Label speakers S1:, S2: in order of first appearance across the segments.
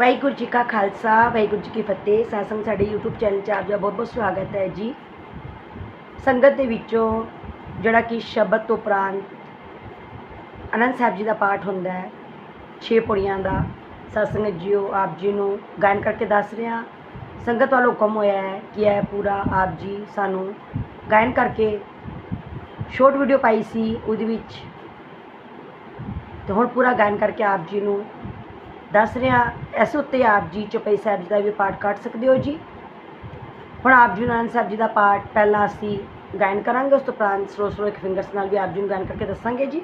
S1: ਵਾਹਿਗੁਰੂ ਜੀ ਕਾ ਖਾਲਸਾ, ਵਾਹਿਗੁਰੂ ਜੀ ਕੀ ਫਤਿਹ। ਸਾਸੰਗ ਸਾਡੇ YouTube channel 'ਚ ਆਪ ਜੀ ਦਾ ਬਹੁਤ ਬਹੁਤ ਸਵਾਗਤ ਹੈ ਜੀ। ਸੰਗਤ ਦੇ ਵਿੱਚੋਂ ਜਿਹੜਾ ਕਿ ਸ਼ਬਦ ਤੋਂ ਉਪਰੰਤ ਅਨੰਦ ਸਾਹਿਬ ਜੀ ਦਾ ਪਾਠ ਹੁੰਦਾ ਹੈ, ਛੇ ਪੁੜੀਆਂ ਦਾ, ਸਤਸੰਗ ਜੀਓ ਆਪ ਜੀ ਨੂੰ ਗਾਇਨ ਕਰਕੇ ਦੱਸ ਰਿਹਾ। ਸੰਗਤ ਵੱਲੋਂ ਹੁਕਮ ਹੋਇਆ ਹੈ ਕਿ ਇਹ ਪੂਰਾ ਆਪ ਜੀ ਸਾਨੂੰ ਗਾਇਨ ਕਰਕੇ ਸ਼ਾਰਟ ਵੀਡੀਓ ਪਾਈ ਸੀ, ਉਹਦੇ ਵਿੱਚ ਤੇ ਹੁਣ ਪੂਰਾ ਗਾਇਨ ਕਰਕੇ ਆਪ ਜੀ ਨੂੰ ਦੱਸ ਰਿਹਾ, ਇਸ ਉੱਤੇ ਆਪ ਜੀ ਚੌਪਈ ਸਾਹਿਬ ਜੀ ਦਾ ਵੀ ਪਾਠ ਕੱਢ ਸਕਦੇ ਹੋ ਜੀ। ਹੁਣ ਆਪ ਜੀ ਨੂੰ ਸਾਹਿਬ ਜੀ ਦਾ ਪਾਠ ਪਹਿਲਾਂ ਅਸੀਂ ਗਾਇਨ ਕਰਾਂਗੇ, ਉਸ ਤੋਂ ਉਪਰੰਤ ਸਲੋ ਸਲੋ ਇੱਕ ਫਿੰਗਰਸ ਨਾਲ ਵੀ ਆਪ ਜੀ ਨੂੰ ਗਾਇਨ ਕਰਕੇ ਦੱਸਾਂਗੇ ਜੀ।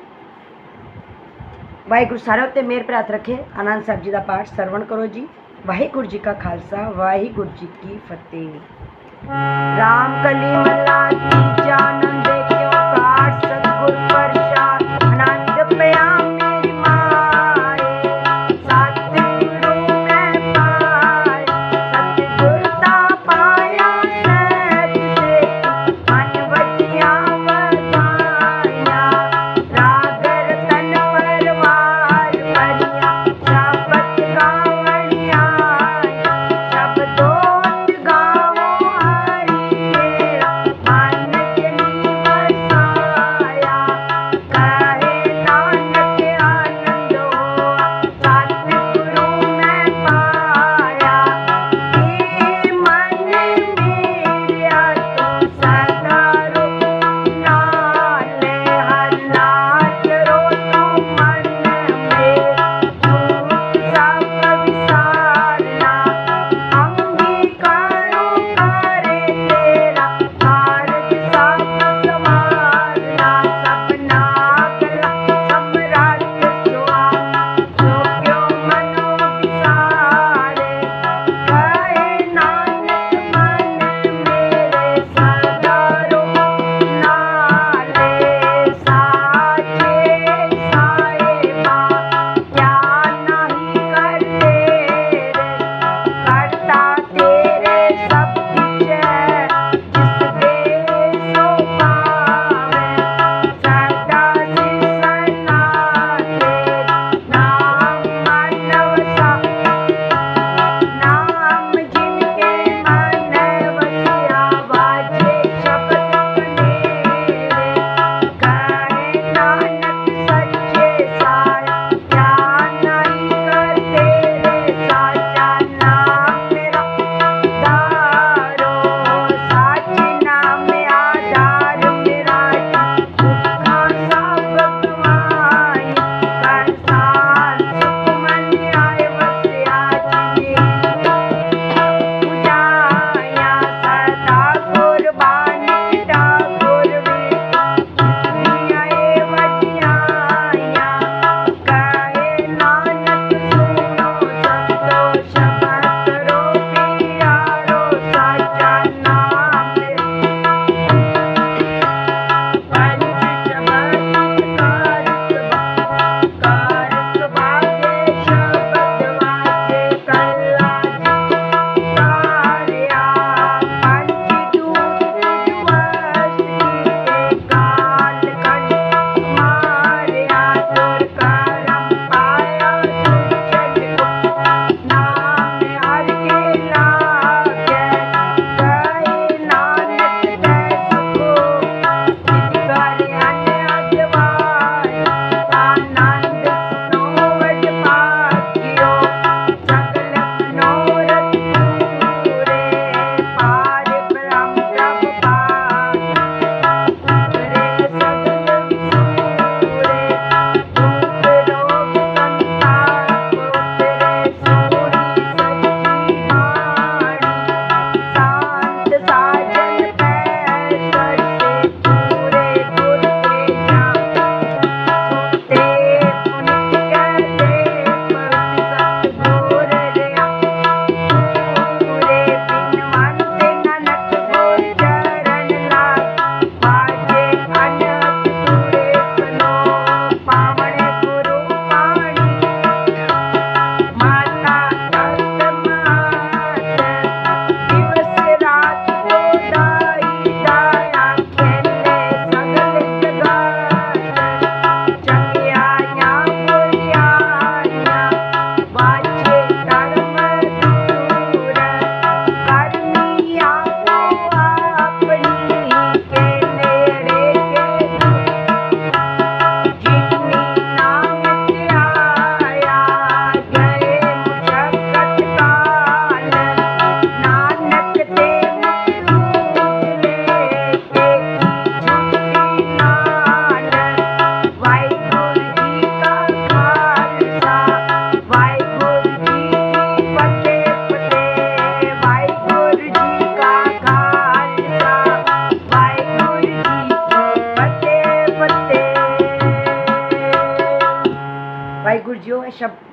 S1: ਵਾਹਿਗੁਰੂ ਸਾਰਿਆਂ ਉੱਤੇ ਮਿਹਰ ਪ੍ਰਾਤ ਰੱਖੇ। ਆਨੰਦ ਸਾਹਿਬ ਜੀ ਦਾ ਪਾਠ ਸਰਵਣ ਕਰੋ ਜੀ। ਵਾਹਿਗੁਰੂ ਜੀ ਕਾ ਖਾਲਸਾ, ਵਾਹਿਗੁਰੂ ਜੀ ਕੀ ਫਤਿਹ। ਰਾਮ ਕਲੀ ਮੱਲਾ ਕੀ ਜਾਨੰਦ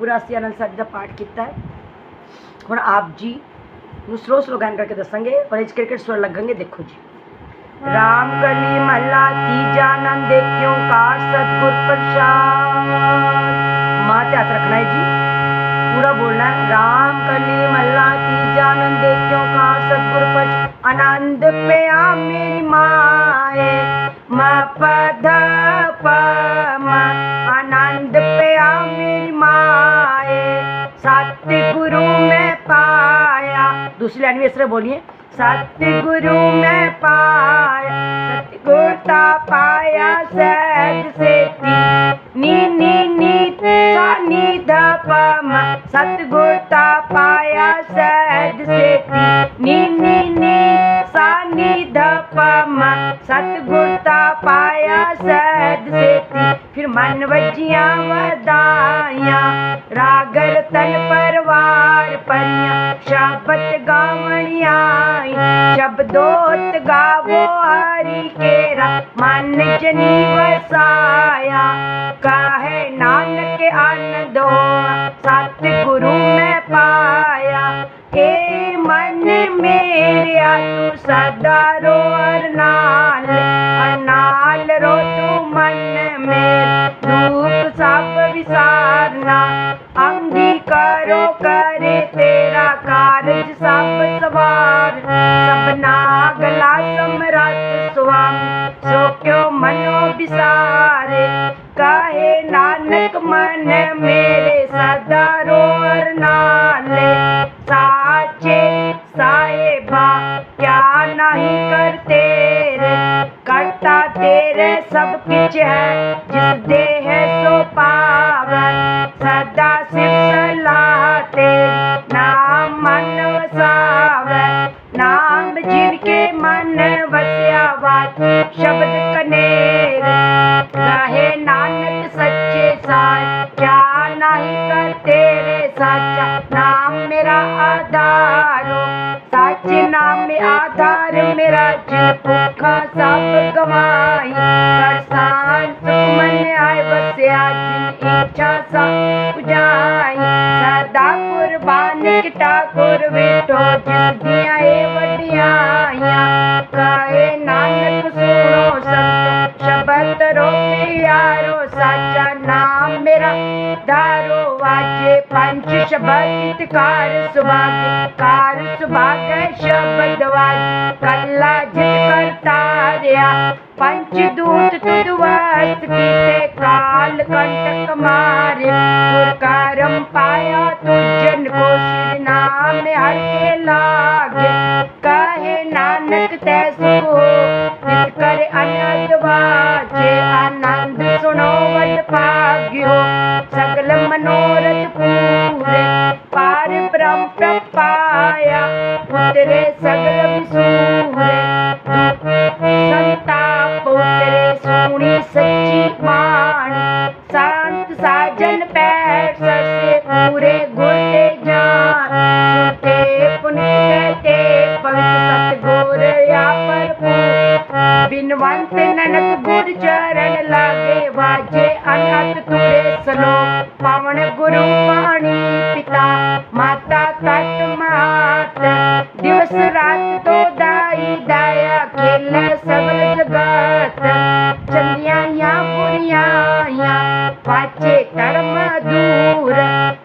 S1: ਪੂਰਾ ਅਸੀਂ ਆਨੰਦ ਸਾਹਿਬ ਜੀ ਦਾ ਪਾਠ ਕੀਤਾ ਹੈ ਹੁਣ ਆਪ ਜੀ ਨੂੰ ਸਲੋ ਸਲੋ ਗਾਇਨ ਕਰਕੇ ਦੱਸਾਂਗੇ ਔਰ ਇਸ ਕ੍ਰਿਕਟ ਸੁਰ ਲੱਗਣਗੇ ਦੇਖੋ ਜੀ ਰਾਮ ਕਲੀ ਮਹਲਾ ਤੀਜਾ ਆਨੰਦ ਦੇਖਿਓ ਕਾਰ ਸਤਗੁਰ ਪ੍ਰਸਾਦ ਮਾਂ ਤੇ ਹੱਥ ਰੱਖਣਾ ਹੈ ਜੀ ਪੂਰਾ ਬੋਲਣਾ ਹੈ ਰਾਮ ਕਲੀ ਮਹਲਾ ਤੀਜਾ ਆਨੰਦ ਦੇਖਿਓ ਕਾਰ ਸਤਗੁਰ ਪ੍ਰਸਾਦ ਆਨੰਦ ਪਿਆ ਮੇਰੀ ਮਾਏ ਮ ਪਦ सतगुरु मैं पाया। दूसरी लाइन में इस तरह बोलिए, सतगुरु मैं पाया। सतगुरता पाया सहज से नी नी नी सा नी, ध, प, म। सतगुरता पाया सहज से नी नी नी, सा, नी, ध, प, म। सतगुरता पाया सहज से फिर मन वजिया वदाइया रागर तन परवार परिया शबद गावणिया शब्दोत गावो हरि केरा मन जनी वसाया काहे नानक आनंद हो सतगुरु मैं पाया ए मन मेरे तू सदा रो अर नाल अर नाल रो तू मन मेरे दुख सब विसारना अंगीकारो करे तेरा कारज सब सवार सबना गला समरथ स्वामी सो क्यों मनो विसारे काहे नानक मन मेरे सदा रो अर नाले? साचे साहेबा, क्या नहीं कर तेरे करता तेरे सब कुछ है, जिस दे मेरा आधारो सच नाम में आधार मेरा जिन भूखा सब गवाई कर शांत सुख मन आए बसया जिन इच्छा सब बुझाई। सदा कुर्बान की ठाकुर बेटो जिस दिया ए वडियाइया कहे, नानक सुनो संतो, शबद रो प्यारो साचा नाम मेरा दारो ਪੰਜ ਸ਼ਬਦ ਕਾਰ ਸੁਭਾਗ ਕਾਰ ਸੁਭਾਗ ਸ਼ਬਦ ਵਾਜ। ਕੱਲਾ ਜਿਤ ਕਰਤਾ ਰਿਆ ਪੰਜ ਦੂਤ ਤੁਦਵਾਸ ਕੀਤੇ ਕਾਲ ਕੰਟਕ ਮਾਰੇ। ਗੁਰ ਕਰਮ ਪਾਇਆ pra praia, o interesse é grande ਬੈਠ ਚੰਗੀਆਂ ਜਾਂ ਬੁਰੀਆਂ ਜਾਂ ਪਾਚੇ ਧਰਮ ਦੂਰ,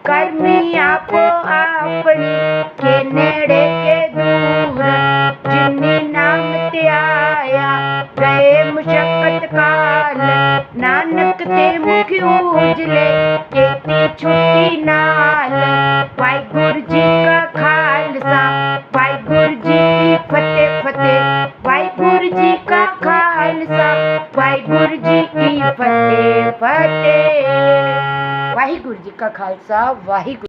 S1: ਕਰਮੀ ਆਪੋ ਆਪਣੀ ਕੇ ਨੇੜੇ ਕੇ ਦੂਰ। ਜਿਨੇ ਨਾਮ ਤੇ ਆਇਆ ਗਏ ਮੁਸ਼ਕਤ ਕਾਲ, ਨਾਨਕ ਤੇ ਮੁਖ ਉਜਲੇ, ਕੀਤੀ ਛੁੱਟੀ ਨਾਲ। ਖਾਲਸਾ ਵਾਹਿਗੁਰੂ।